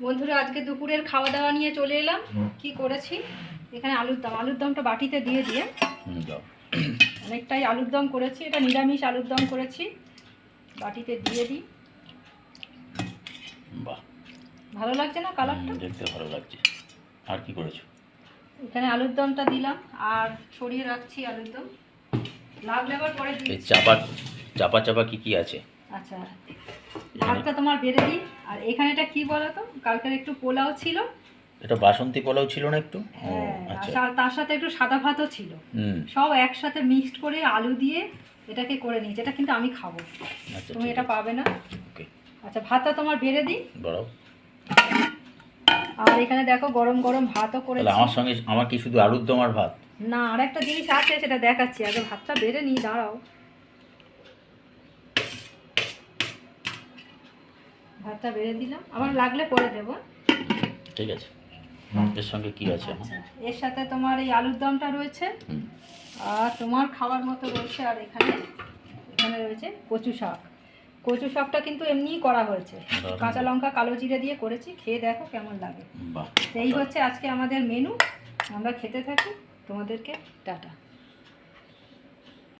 বন্ধুরা আজকে দুপুরের খাওয়া দাওয়া নিয়ে চলে এলাম। কি করেছি? এখানে আলুর দম আলুর দমটা বাটিতে দিয়ে দিয়ে। অনেকটাই আলুর দম করেছি এটা নিরামিষ আলুর দম করেছি। বাটিতে দিয়ে দিই। বাহ। ভালো লাগছে না কালারটা? দেখতে ভালো লাগছে। আর কি করেছ? এখানে আলুর দমটা দিলাম আর ছড়িয়ে রাখছি আলুর দম। লাগলে আবার পরে দিই চাপা চাপা চাপা কি কি আছে? আচ্ছা ভাতটা তোমার বেড়ে দিই। আর এখানে এটা কি বলো তো কালকের একটু পোলাও ছিল। এটা বাসন্তী পোলাও ছিল না একটু? হ্যাঁ আর আচ্ছা। তার সাথে একটু সাদা ভাতও ছিল। সব একসাথে মিক্সড করে আলু দিয়ে এটাকে করে নিয়েছি। এটা কিন্তু আমি খাব। আচ্ছা তুমি এটা পাবে না। আচ্ছা ভাতটা তোমার বেড়ে দিই। বড়াও আর এখানে দেখো গরম গরম ভাতও করেছি। আমার সঙ্গে আমার কি শুধু আলুর দম আর ভাত? না আর একটা জিনিস আছে সেটা দেখাচ্ছি। আগে ভাতটা বেড়ে নিই দাঁড়াও। ভাতটা বেড়ে দিলাম। আবার লাগলে পরে দেবো। ঠিক আছে। এর সঙ্গে কি আছে আচ্ছা এর সাথে তোমার এই আলুর দমটা রয়েছে। আর তোমার খাবার মতো রয়েছে আর এখানে এখানে রয়েছে কচু শাক। কচু শাকটা কিন্তু এমনিই করা হয়েছে। কাঁচা লঙ্কা কালো জিরে দিয়ে করেছি। খেয়ে দেখো কেমন লাগে। এই হচ্ছে আজকে আমাদের মেনু আমরা খেতে থাকি। তোমাদেরকে টাটা।